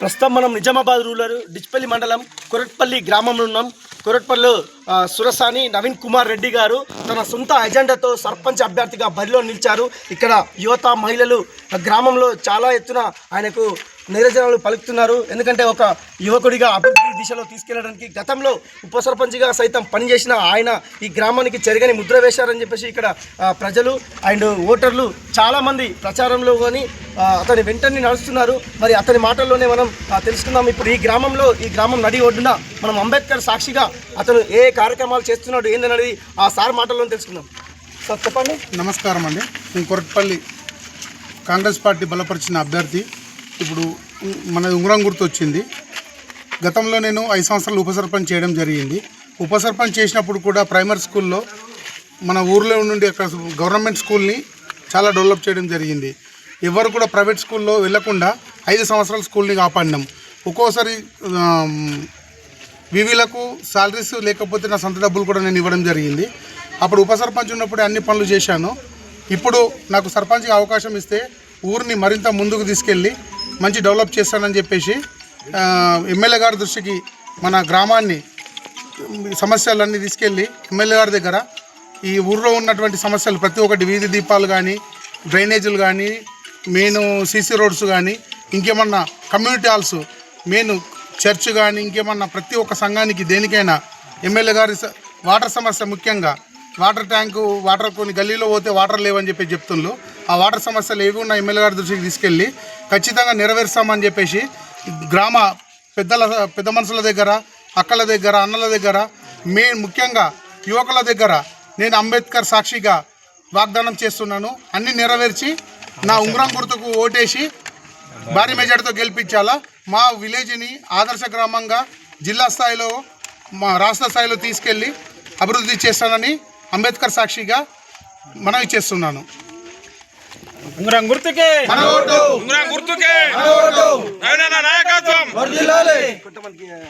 ప్రస్తుతం మనం నిజామాబాద్ రూరల్ డిచ్పల్లి మండలం కొరట్పల్లి గ్రామంలో ఉన్నాం. కొరట్పల్లి సురసాని నవీన్ కుమార్ రెడ్డి గారు తన సొంత ఎజెండాతో సర్పంచ్ అభ్యర్థిగా బరిలో నిలిచారు. ఇక్కడ యువత మహిళలు గ్రామంలో చాలా ఎత్తున ఆయనకు నిరజనాలు పలుకుతున్నారు. ఎందుకంటే ఒక యువకుడిగా అభివృద్ధి దిశలో తీసుకెళ్ళడానికి గతంలో ఉప సర్పంచ్గా సైతం పనిచేసిన ఆయన ఈ గ్రామానికి చెరగని ముద్ర వేశారని చెప్పేసి ఇక్కడ ప్రజలు అండ్ ఓటర్లు చాలామంది ప్రచారంలో కానీ అతని వెంటనే నడుస్తున్నారు. మరి అతని మాటల్లోనే మనం తెలుసుకుందాం. ఇప్పుడు ఈ గ్రామంలో ఈ గ్రామం నడి ఒడ్డున మనం అంబేద్కర్ సాక్షిగా అతను ఏ కార్యక్రమాలు చేస్తున్నాడు ఏందనేది ఆ సార్ మాటల్లోనే తెలుసుకుందాం. సార్ చెప్పండి. నమస్కారం అండి. నేను కొరట్పల్లి కాంగ్రెస్ పార్టీ బలపరిచిన అభ్యర్థి. ఇప్పుడు మన ఉంగరం గుర్తు వచ్చింది గతంలో నేను ఐదు సంవత్సరాలు ఉప సర్పంచ్ చేయడం జరిగింది. ఉప సర్పంచ్ చేసినప్పుడు కూడా ప్రైమరీ స్కూల్లో మన ఊర్లో నుండి అక్కడ గవర్నమెంట్ స్కూల్ని చాలా డెవలప్ చేయడం జరిగింది. ఎవరు కూడా ప్రైవేట్ స్కూల్లో వెళ్ళకుండా ఐదు సంవత్సరాల స్కూల్ని కాపాడినాం. ఒక్కోసారి వివిలకు సాలరీస్ లేకపోతే నా సొంత డబ్బులు కూడా నేను ఇవ్వడం జరిగింది. అప్పుడు ఉప సర్పంచ్ ఉన్నప్పుడు అన్ని పనులు చేశాను. ఇప్పుడు నాకు సర్పంచ్గా అవకాశం ఇస్తే ఊరిని మరింత ముందుకు తీసుకెళ్ళి మంచి డెవలప్ చేస్తానని చెప్పేసి ఎమ్మెల్యే గారి దృష్టికి మన గ్రామాన్ని సమస్యలన్నీ తీసుకెళ్ళి ఎమ్మెల్యే గారి దగ్గర ఈ ఊర్లో ఉన్నటువంటి సమస్యలు ప్రతి ఒక్కటి వీధి దీపాలు కానీ డ్రైనేజీలు కానీ మెయిన్ సీసీ రోడ్స్ కానీ ఇంకేమన్నా కమ్యూనిటీ హాల్స్ మెయిన్ చర్చ్ కానీ ఇంకేమన్నా ప్రతి ఒక్క సంఘానికి దేనికైనా ఎమ్మెల్యే గారి స- వాటర్ సమస్య ముఖ్యంగా వాటర్ ట్యాంకు వాటర్ కొన్ని గల్లీలో పోతే వాటర్ లేవని చెప్పి చెప్తుండ్రు ఆ వాటర్ సమస్యలు ఏవి ఉన్న ఎమ్మెల్యే గారి దృష్టికి తీసుకెళ్ళి ఖచ్చితంగా నెరవేరుస్తామని చెప్పేసి గ్రామ పెద్దల పెద్ద మనుషుల దగ్గర అక్కల దగ్గర అన్నల దగ్గర మెయిన్ ముఖ్యంగా యువకుల దగ్గర నేను అంబేద్కర్ సాక్షిగా వాగ్దానం చేస్తున్నాను. అన్ని నెరవేర్చి నా ఉంగరం గుర్తుకు ఓటేసి భారీ మెజార్టీతో గెలిపించాలా. మా విలేజ్ని ఆదర్శ గ్రామంగా జిల్లా స్థాయిలో మా రాష్ట్ర స్థాయిలో తీసుకెళ్ళి అభివృద్ధి చేస్తానని అంబేద్కర్ సాక్షిగా మనవి చేస్తున్నాను. ఉంగరం గుర్తుకే. ఉంగరం గుర్తుకే. నవీనన్న నాయకత్వం